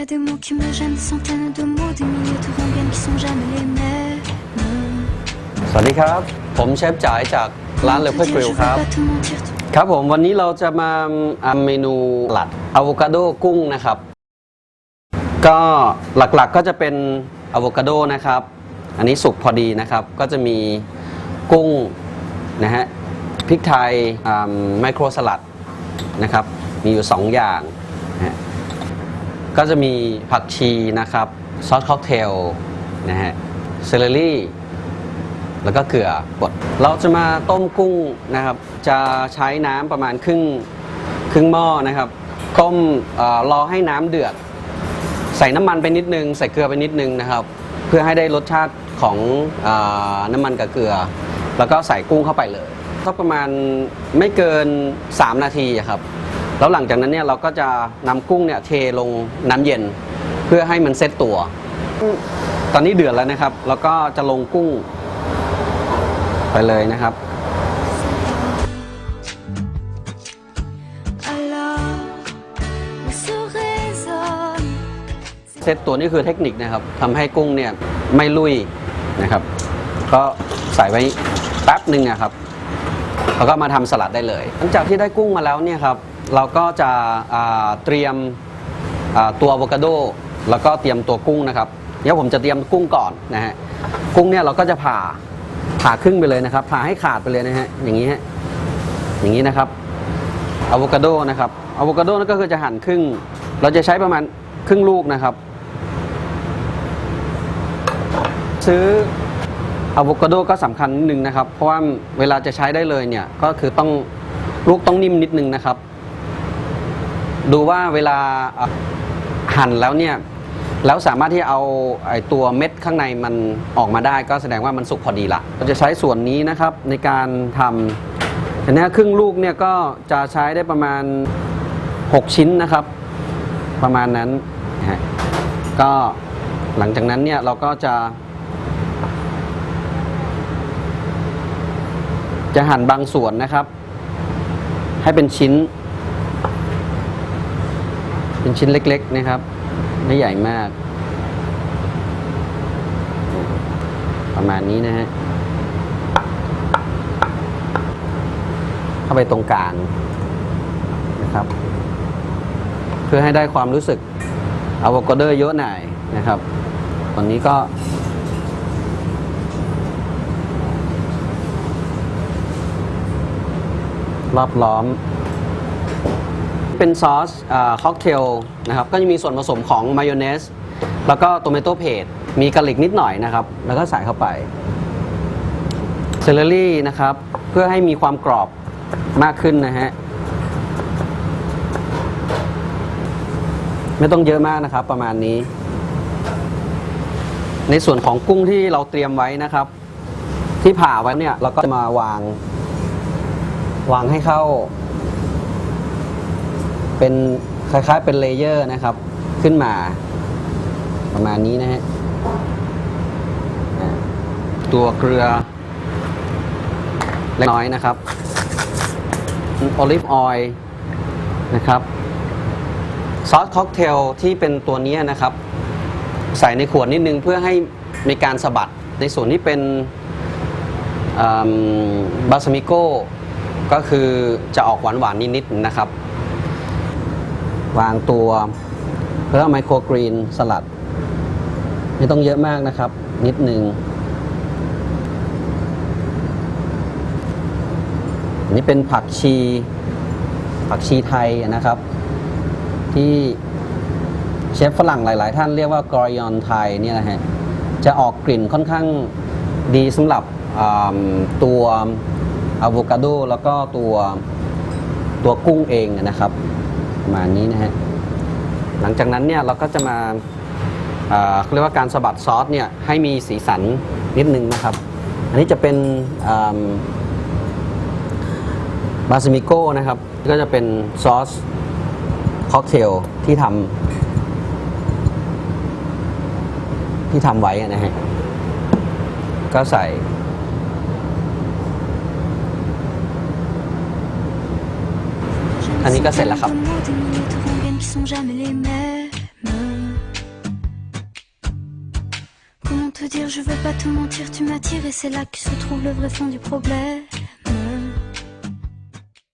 a des mots qui me gênent, des centaines de mots, des milliers de rengaines qui sont jamais les mêmes. สวัสดีครับ ผมเชฟจ๋ายจากร้านเล Te เวอร์ dire, กริล je ครับ pas te mentir, ครับผมวันนี้เราจะมาทำเมนูหลัดอะโวคาโดกุ้งนะครับ ก็หลักๆก็จะเป็นอะโวคาโดนะครับ อันนี้สุกพอดีนะครับ ก็จะมีกุ้งนะฮะพริกไทยไมโครสลัดนะครับ มีอยู่ 2 อย่างนะฮะ ก็จะมีผักชีนะครับซอสค็อกเทลนะฮะเซเลรี่แล้วก็เกลือบดเราจะมาต้มกุ้งนะครับ จะใช้น้ำประมาณครึ่งครึ่งหม้อนะครับ ต้มอรอให้น้ำเดือด ใส่น้ำมันไปนิดนึง ใส่เกลือไปนิดนึงนะครับ เพื่อให้ได้รสชาติของอน้ำมันกับเกลือ แล้วก็ใส่กุ้งเข้าไปเลยก็ประมาณไม่เกิน 3 นาทีครับ แล้วหลังจากนั้นเนี่ยเราก็จะนำกุ้งเนี่ยเทลงน้ำเย็น เพื่อให้มันเซตตัว ตอนนี้เดือดแล้วนะครับ แล้วก็จะลงกุ้ง ไปเลยนะครับเซตตัวนี่คือเทคนิคนะครับทำให้กุ้งเนี่ยไม่ลุยนะครับ ก็ใส่ไว้แป๊บหนึ่งนะครับแล้วก็มาทำสลัดได้เลย หลังจากที่ได้กุ้งมาแล้วเนี่ยครับ เราก็จะเตรียมตัวอะโวคาโดแล้วก็เตรียมตัวกุ้งนะครับเดี๋ยวผมจะเตรียมกุ้งก่อนนะฮะกุ้งเนี่ยเราก็จะผ่าผ่าครึ่งไปเลยนะครับ ผ่าให้ขาดไปเลยนะฮะอย่างนี้ฮะอย่างนี้นะครับอะโวคาโดนะครับอะโวคาโดนั่นก็คือจะหั่นครึ่ง เราจะใช้ประมาณครึ่งลูกนะครับ ซื้ออะโวคาโดก็สำคัญนิดนึงนะครับ เพราะว่าเวลาจะใช้ได้เลยเนี่ยก็คือต้องลูกต้องนิ่มนิดนึงนะครับ ดูว่าเวลาหั่นแล้วเนี่ยแล้วสามารถที่เอาไอตัวเม็ดข้างในมันออกมาได้ ก็แสดงว่ามันสุกพอดีละเราจะใช้ส่วนนี้นะครับในการทำอันนี้ครึ่งลูกเนี่ยก็จะใช้ได้ประมาณ 6 ชิ้นนะครับ ประมาณนั้นก็หลังจากนั้นเนี่ยเราก็จะ จะหั่นบางส่วนนะครับ ให้เป็นชิ้น เป็นชิ้นเล็ก ๆ นะครับ ไม่ใหญ่มาก ประมาณนี้นะฮะ เข้าไปตรงกลางนะครับ เพื่อให้ได้ความรู้สึกอะโวคาโดเยอะหน่อยนะครับ ตอนนี้ก็รอบล้อม เป็นซอสค็อกเทลนะครับก็จะมีส่วนผสมของมายองเนสแล้วก็โตเมโตเพสมีกะหลิกนิดหน่อยนะครับ แล้วก็ใส่เข้าไปเซเลอรี่นะครับ เพื่อให้มีความกรอบมากขึ้นนะฮะไม่ต้องเยอะมากนะครับ ประมาณนี้ ในส่วนของกุ้งที่เราเตรียมไว้นะครับ ที่ผ่าไว้เนี่ยเราก็จะมาวาง วางให้เข้า เป็นคล้ายๆเป็นเลเยอร์นะครับ ขึ้นมา ประมาณนี้นะฮะตัวเกลือเล็กน้อยนะครับโอลิฟออยล์นะครับซอสค็อกเทลที่เป็นตัวนี้นะครับ ใส่ในขวดนิดนึงเพื่อให้มีการสะบัดในส่วนที่เป็นบาสมิโกก็คือจะออกหวานๆนิดๆนะครับ วางตัวเพื่อไมโครกรีนสลัด ไม่ต้องเยอะมากนะครับ นิดนึงอันนี้เป็นผักชี ผักชีไทยนะครับ ที่เชฟฝรั่งหลาย ๆ ท่านเรียกว่ากรอยอนไทยเนี่ยนะฮะจะออกกลิ่นค่อนข้างดีสำหรับตัวอะโวคาโดแล้วก็ตัวตัวกุ้งเองนะครับ ประมาณนี้นะฮะหลังจากนั้นเนี่ยเราก็จะมาเาเรียกว่าการสะบัดซอสเนี่ยให้มีสีสันนิดนึงนะครับ อันนี้จะเป็นบาสมิโก้นะครับ ก็จะเป็นซอสค็อกเทลที่ทำที่ทำไว้นะฮะก็ใส่ อันนี้ก็เสร็จแล้วครับ Comment te dire, je veux pas te mentir, tu m'attires et c'est là que se trouve le vrai fond du problème.